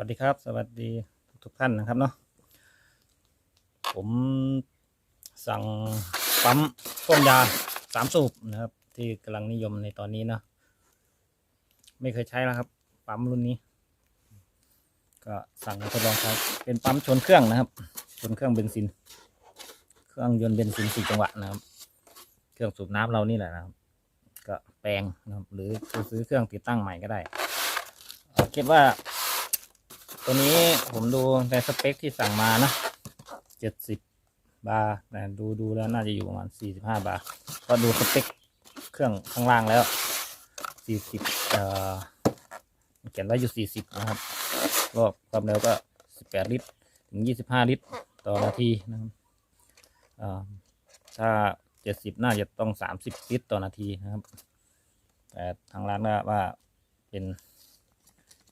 วัสดีครับ สวัสดีทุกท่านนะครับเนาะผมสั่งปั๊มพ่วงยาสามสูบนะครับ ที่กำลังนิยมในตอนนี้เนาะไม่เคยใช้แล้วครับ ปั๊มรุ่นนี้ ก็สั่งมาทดลองใช้เป็นปั๊มชนเครื่องนะครับ ชนเครื่องเบนซิน เครื่องยนต์เบนซินสี่จังหวะนะครับ เครื่องสูบน้ำเรานี่แหละนะครับ ก็แปลงนะครับ หรือซื้อเครื่องติดตั้งใหม่ก็ได้คิดว่า ตัวนี้ผมดูในสเปคที่สั่งมานะเจ็ดสิบบาร์แต่ดูดูแล้วน่าจะอยู่ประมาณสี่สิบห้าบาร์ก็ดูสเปคเครื่องข้างล่างแล้วสี่สิบเอ่อเขียนไว้อยู่สี่สิบนะครับก็ความเร็วก็สิบแปดลิตร ถึงยี่สิบห้าลิตร ต่อนาทีนะครับเอ่อถ้าเจ็ดสิบน่าจะต้องสามสิบลิตรต่อนาทีนะครับ แต่ทางร้านก็ว่าเป็น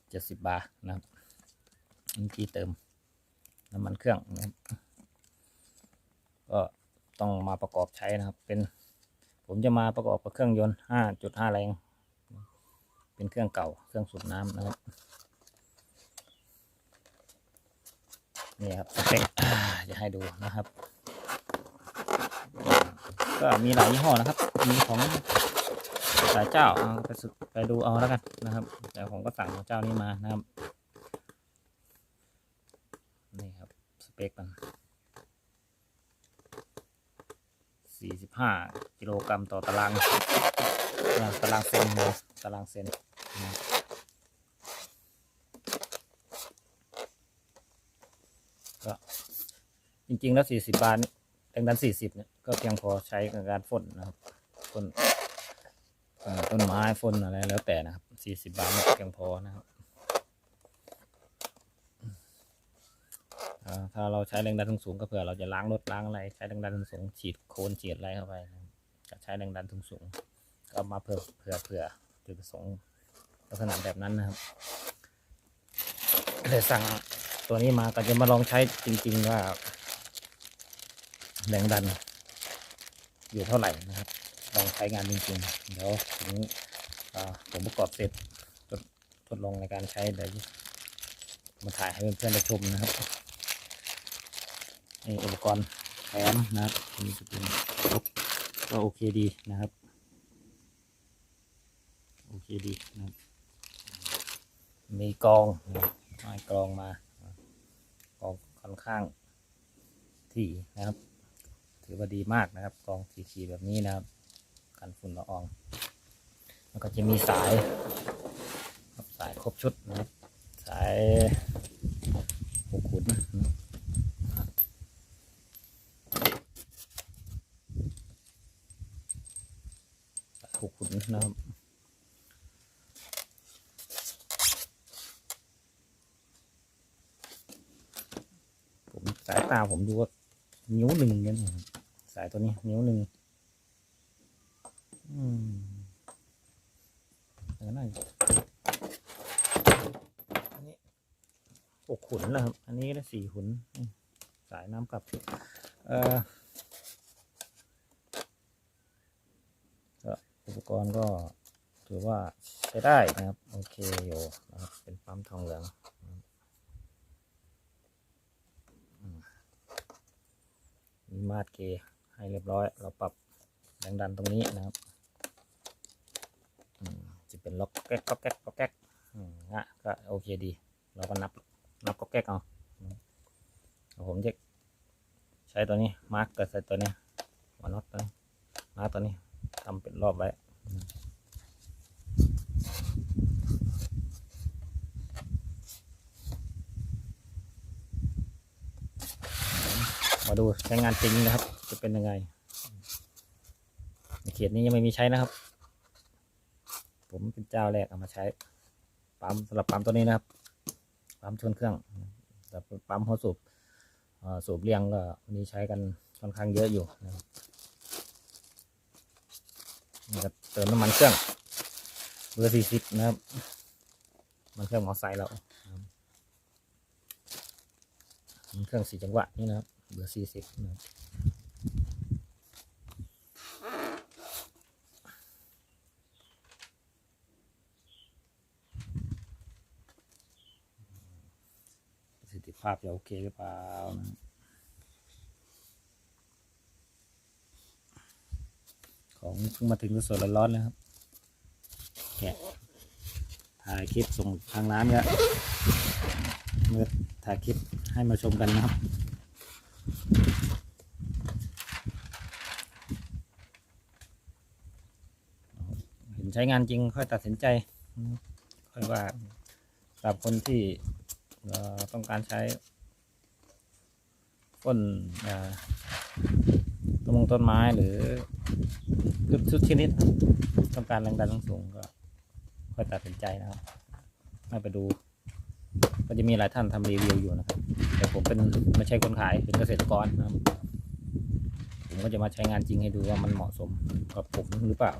เจ็ดสิบบาร์นะครับ นี่ที่เติมน้ำมันเครื่องนะครับก็ต้องมาประกอบใช้นะครับ เป็น ผมจะมาประกอบกับเครื่องยนต์ 5.5 แรง เป็นเครื่องเก่าเครื่องสูบน้ำนะครับนี่ครับสเปคจะให้ดูนะครับ ก็มีหลายยี่ห้อนะครับ มีของหลายเจ้าไปสึกไปดูเอาแล้วกันนะครับ แต่ผมก็สั่งของเจ้านี้มานะครับ นี่ครับ ส เปคมันสี่สิบห้ากิโลกรัมต่อตารางตารางเซนนะตารางเซนนะก็จริง ๆ แล้วสี่สิบบาทนี่แรงดันสี่สิบเนี่ยก็เพียงพอใช้กับการพ่นนะครับพ่นต้นไม้พ่นอะไรแล้วแต่นะครับสี่สิบบาทเพียงพอนะครับ อ่า ถ้าเราใช้แรงดันสูงก็เผื่อเราจะล้างรถล้างอะไรใช้แรงดันสูงฉีดโคนฉีดอะไรเข้าไปนะครับก็ใช้แรงดันสูงก็มาเผื่อเผื่อเผื่อจุดประสงค์ลักษณะแบบนั้นนะครับเลยสั่งตัวนี้มาก็จะมาลองใช้จริง ๆ ว่า แรงดัน อยู่เท่าไหร่นะครับ ลองใช้งานจริงๆ เดี๋ยวถึงผมประกอบเสร็จทดทดลองในการใช้เดี๋ยวมาถ่ายให้เพื่อนๆได้ชมนะครับ นี่อุปกรณ์แถมนะครับนี่จะเป็นก็โอเคดีนะครับ โอเคดีนะครับ มีกรองไม้กรองมากรองค่อนข้างที่นะครับ ถือว่าดีมากนะครับกรองสีๆแบบนี้นะครับ กันฝุ่นละออง แล้วก็จะมีสายสายครบชุดนะครับ สายหกขุนนะ ถูกขุนนะครับ ผม สายตาผมดูว่านิ้วหนึ่งเนี่ยนะสายตัวนี้ นิ้วหนึ่งอืมแล้วนั่นอันนี้หกขุนแล้วครับ อันนี้ได้สี่ขุน สายน้ำกลับ เอ่ออุปกรณ์ก็ถือว่าใช้ได้นะครับ โอเคอยู่นะครับ เป็นปั๊มทองเหลืองอืม มาดเกให้เรียบร้อย เราปรับแรงดันตรงนี้นะครับจะเป็นล็อกแก๊กก็แก๊กก็แก๊กอืมนะก็โอเคดี เราก็นับนับก็แก๊กเอาผมจะใช้ตัวนี้มาร์กกับใส่ตัวนี้หัวน็อตตัวนี้มาร์กตัวนี้ทำเป็นรอบไว้ ดูใช้งานจริงนะครับ จะเป็นยังไงในเขตนี้ยังไม่มีใช้นะครับ ผมเป็นเจ้าแรกเอามาใช้ปั๊มสำหรับปั๊มตัวนี้นะครับปั๊มชนเครื่องแต่ปั๊มหัวสูบสูบเรียงก็มีใช้กันค่อนข้างเยอะอยู่นะครับเติมน้ำมันเครื่องเบอร์สี่สิบนะครับ มันเครื่องมอเตอร์ไซค์เรามันเครื่องสี่จังหวะนี่นะครับ เบอร์สี่สิบนะครับาพจะโอเคหรือเปล่านะของเพิ่งมาถึงสดๆร้อนๆเลยครับแกะถ่ายคลิปส่งทางร้านก็เมื่อถ่ายคลิปให้มาชมกันนะครับ เห็นใช้งานจริงค่อยตัดสินใจ ค่อยว่าสำหรับคนที่ต้องการใช้ต้นต้นมงต้นไม้หรือพืชทุกชนิดต้องการแรงดันสูงก็ค่อยตัดสินใจนะครับให้ไปดู ก็จะมีหลายท่านทำรีวิวอยู่นะครับ แต่ผมเป็นไม่ใช่คนขายเป็นเกษตรกรนะครับ ผมก็จะมาใช้งานจริงให้ดูว่ามันเหมาะสมกับผมหรือเปล่า